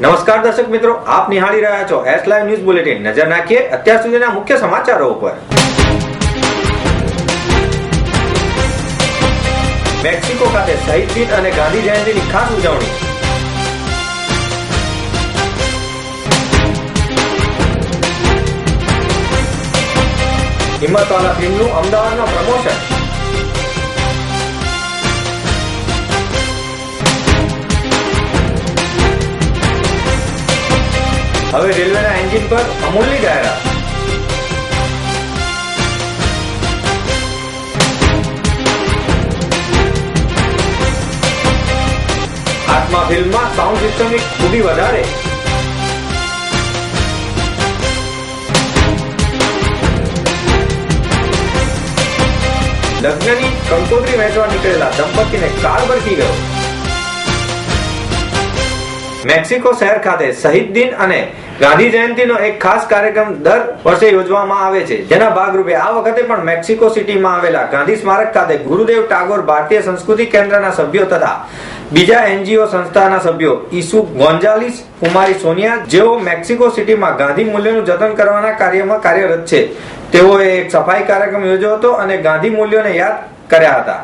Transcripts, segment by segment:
નમસ્કાર દર્શક મિત્રો, આપ નિહાળી રહ્યા છો એસ લાઈવ ન્યૂઝ બુલેટિન નજર નાખીએ અત્યાર સુધીના મુખ્ય સમાચારો ઉપર. મેક્સિકો ખાતે શહીદ દિન અને ગાંધી જયંતિની ખાસ ઉજવણી. હિંમતવાલા ફિલ્મનું અમદાવાદમાં પ્રમોશન. હવે રેલવેના એન્જિન પર અમૂલની જાહેરાત આત્મા ફિલ્મમાં સાઉન્ડ સિસ્ટમની ખૂબી વધારે. લગ્નની કંકોત્રી વહેંચવા નીકળેલા દંપતીને કાર ભરકી ગયો. મેક્સિકો શહેર ખાતે શહીદ દિન અને ગાંધી જયંતિનો એક ખાસ કાર્યક્રમ દર વર્ષે યોજવામાં આવે છે. જેના ભાગરૂપે આ વખતે પણ મેક્સિકો સિટીમાં આવેલા ગાંધી સ્મારક ખાતે ગુરુદેવ ટાગોર ભારતીય સંસ્કૃતિ કેન્દ્રના સભ્યો તથા બીજા એનજીઓ સંસ્થાના સભ્યો ઈસુ ગોન્જાલિસ કુમારી સોનિયા જેઓ મેક્સિકો સિટીમાં ગાંધી મૂલ્યોનું જતન કરવાના કાર્યમાં કાર્યરત છે. તેઓએ એક સફાઈ કાર્યક્રમ યોજ્યો હતો અને ગાંધી મૂલ્યોને યાદ કર્યા હતા.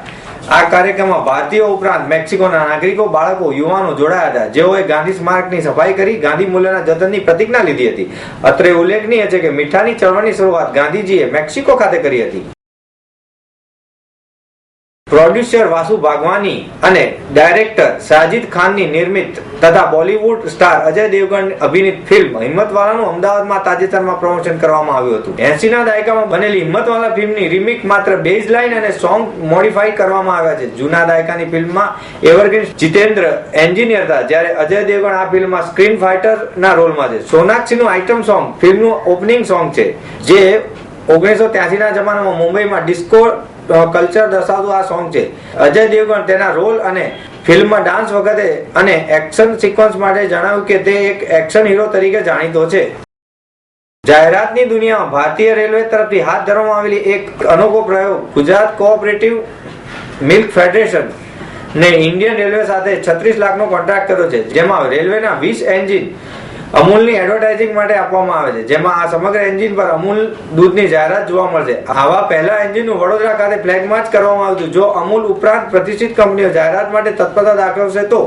આ કાર્યક્રમમાં ભારતીયો ઉપરાંત મેક્સિકોના નાગરિકો, બાળકો, યુવાનો જોડાયા હતા. જેઓએ ગાંધી સ્મારકની સફાઈ કરી, ગાંધી મૂલ્યના જતનની પ્રતિજ્ઞા લીધી હતી. અત્રે ઉલ્લેખનીય છે કે મીઠાની ચળવળની શરૂઆત ગાંધીજીએ મેક્સિકો ખાતે કરી હતી. પ્રોડ્યુસર વાસુ ભાગવાની અને ડાયરેક્ટર સાજિદ ખાનની નિર્મિત તથા બોલિવૂડ સ્ટાર અજય દેવગણ અભિનીત ફિલ્મ હિંમતવાલાનું અમદાવાદમાં તાજેતરમાં પ્રમોશન કરવામાં આવ્યું હતું. એસી ના દાયકામાં બનેલી હિંમતવાલા ફિલ્મની રિમિક માત્ર બેઝ લાઇન અને સોંગ મોડિફાઈ કરવામાં આવ્યા છે. જૂના દાયકાની ફિલ્મમાં એવરગ્રીન જીતેન્દ્ર એન્જિનિયર હતા, જ્યારે અજય દેવગણ આ ફિલ્મમાં સ્ક્રીન ફાઇટરના રોલમાં છે. સોનાક્ષીનું આઇટમ સોંગ ફિલ્મનું ઓપનિંગ સોંગ છે, જે ઓગણીસો ના જમાનામાં મુંબઈમાં ડિસ્કો કલ્ચર દર્શાવતું આ સોંગ છે. અજય દેવગણ તેના રોલ અને ફિલ્મમાં ડાન્સ વખતે અને એક્શન સિક્વન્સ માટે જણાવ્યું કે તે એક એક્શન હીરો તરીકે જાણીતો છે. જાહેરાતની દુનિયામાં ભારતીય રેલવે તરફથી હાથ ધરવામાં આવેલી એક અનોખો પ્રયોગ ગુજરાત કોઓપરેટિવ મિલ્ક ફેડરેશન ને ઇન્ડિયન રેલવે સાથે છત્રીસ લાખનો કોન્ટ્રાક્ટ કર્યો છે, જેમાં રેલવેના વીસ એન્જિન અમૂલની એડવર્ટાઇઝિંગ માટે આપવામાં આવે છે જેમાં આ સમગ્ર એન્જિન પર અમૂલ દૂધની જાહેરાત જોવા મળશે આવા પહેલા એન્જિનનું વડોદરા ખાતે ફ્લેગમાં જ કરવામાં આવ્યું જો અમૂલ ઉપરાંત પ્રતિષ્ઠિત કંપનીઓ જાહેરાત માટે તત્પરતા દાખવશે તો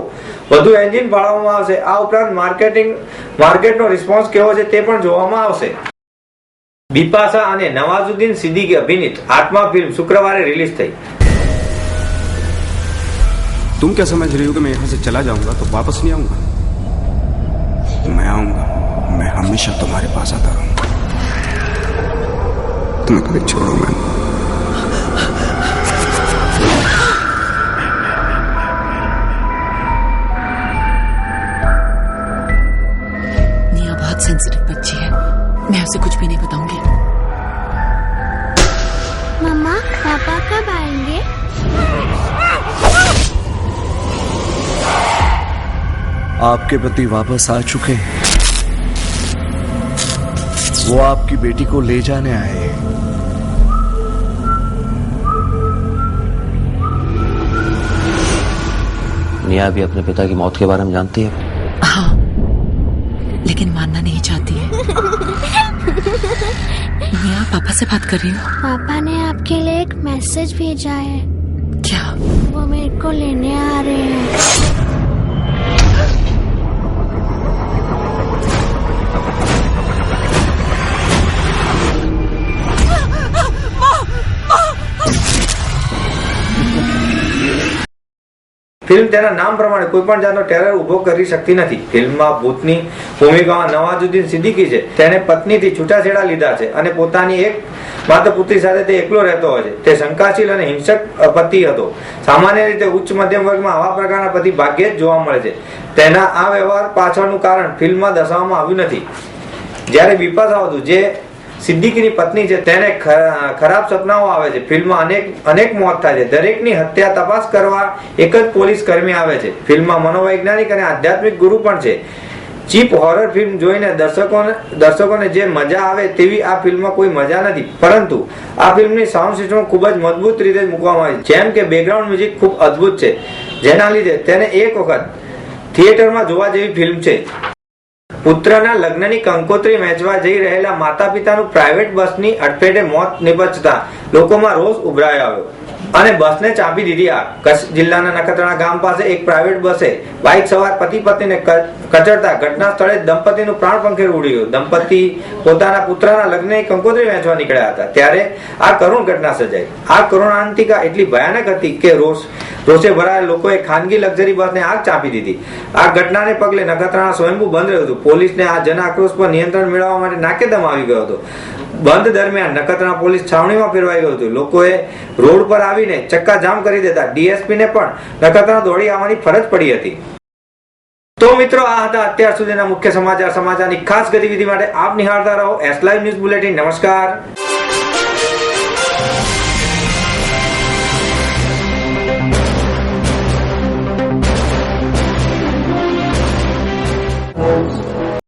વધુ એન્જિન ફાળવવામાં આવશે આ ઉપરાંત માર્કેટિંગ માર્કેટનો રિસ્પોન્સ કેવો છે તે પણ જોવામાં આવશે બિપાશા અને નવાઝુદ્દીન સિદ્દીકી અભિનીત આત્મા ફિલ્મ શુક્રવારે રિલીઝ થઈ तुम क्या समझ रही हो कि मैं यहां से चला जाऊंगा तो वापस नहीं आऊंगा मैं आऊँगा। मैं हमेशा तुम्हारे पास आता रहूँगा। तुम्हें कभी छोड़ो मैं। बहुत सेंसिटिव बच्ची है। मैं उसे कुछ भी नहीं बताऊँगी। मम्मा पापा कब आएँगे? आपके पति वापस आ चुके हैं। वो आपकी बेटी को ले जाने आए हैं। निया भी अपने पिता की मौत के बारे में जानती है? हाँ लेकिन मानना नहीं चाहती है। निया पापा से बात कर रही हूँ? पापा ने आपके लिए एक मैसेज भेजा है। क्या? वो मेरे को लेने आ रहे हैं। ફિલ્મ તેના નામ પ્રમાણે કોઈ પણ જાતનો ટેરર ઊભો કરી શકતી નથી. ફિલ્મમાં ભૂતની ભૂમિકામાં નવાઝુદ્દીન સિદ્દીકી છે. તેને પત્નીથી છૂટાછેડા લીધા છે અને પોતાની એક માત્ર પુત્રી સાથે તે એકલો રહેતો હોય છે. તે શંકાશીલ અને હિંસક પતિ હતો. સામાન્ય રીતે ઉચ્ચ મધ્યમ વર્ગમાં આવા પ્રકારના પતિ ભાગ્યે જ જોવા મળે છે. તેના આ વ્યવહાર પાછળનું કારણ ફિલ્મમાં દર્શાવવામાં આવ્યું નથી. જ્યારે બિપાશા હતું જે સિદ્દીકીની પત્ની છે, તેને ખરાબ સપનાઓ આવે છે. ફિલ્મમાં અનેક અનેક મોત થાય છે. દરેકની હત્યા તપાસ કરવા એક જ પોલીસ કર્મી આવે છે. ફિલ્મમાં મનોવૈજ્ઞાનિક અને આધ્યાત્મિક ગુરુ પણ છે. ચીપ હોરર ફિલ્મ જોઈને દર્શકોને દર્શકોને જે મજા આવે તેવી આ ફિલ્મમાં કોઈ મજા નથી. પરંતુ આ ફિલ્મની સાઉન્ડ સિસ્ટમ ખૂબ જ મજબૂત રીતે મૂકવામાં આવી છે. જેમ કે બેકગ્રાઉન્ડ મ્યુઝિક ખૂબ અદ્ભુત છે. જેના લીધે તેને એક વખત થિયેટરમાં જોવા જેવી ફિલ્મ છે. પુત્રના લગ્નની કંકોત્રી વહેંચવા જઈ રહેલા માતા પિતાનું પ્રાઇવેટ બસની અડફેટે મોત નિપજતા લોકોમાં રોષ ઉભરાઈ આવ્યો. અને બસને ચાંપી દીધી આ કચ્છ જિલ્લાના નખત્રાણા ગામ પાસે એક પ્રાઇવેટ બસે બાઇક સવાર પતિ પત્નીને કચડતા ઘટના સ્થળે દંપતીનું પ્રાણ પંખેર ઉડ્યું. દંપતી પોતાના પુત્રના લગ્નની કંકોત્રી વહેંચવા નીકળ્યા હતા. ત્યારે આ કરુણ ઘટના સર્જાઈ. આ કરુણાંતિકા એટલી ભયાનક હતી કે રોષ રોષે ભરાયેલા લોકોએ ખાનગી લક્ઝરી બસને આગ ચાંપી દીધી. આ ઘટનાને પગલે નખત્રાણા સ્વયંભૂ બંધ રહ્યું હતું. પોલીસને આ જન આક્રોશ પર નિયંત્રણ મેળવવા માટે નાકેદમ આવી ગયો હતો. બંધ દરમિયાન નખત્રાણા પોલીસ છાવણીમાં ફેરવાઈ ગયું હતું. લોકોએ રોડ પર આવીને ચક્કા જામ કરી દેતા ડીએસપી ને પણ નખત્રાણા દોડી આવવાની ફરજ પડી હતી. તો મિત્રો, આ હતા અત્યાર સુધીના મુખ્ય સમાચાર. સમાચારની ખાસ ગતિવિધિ માટે આપ નિહાળતા રહો. એસ લાઈવ ન્યૂઝ બુલેટિન નમસ્કાર.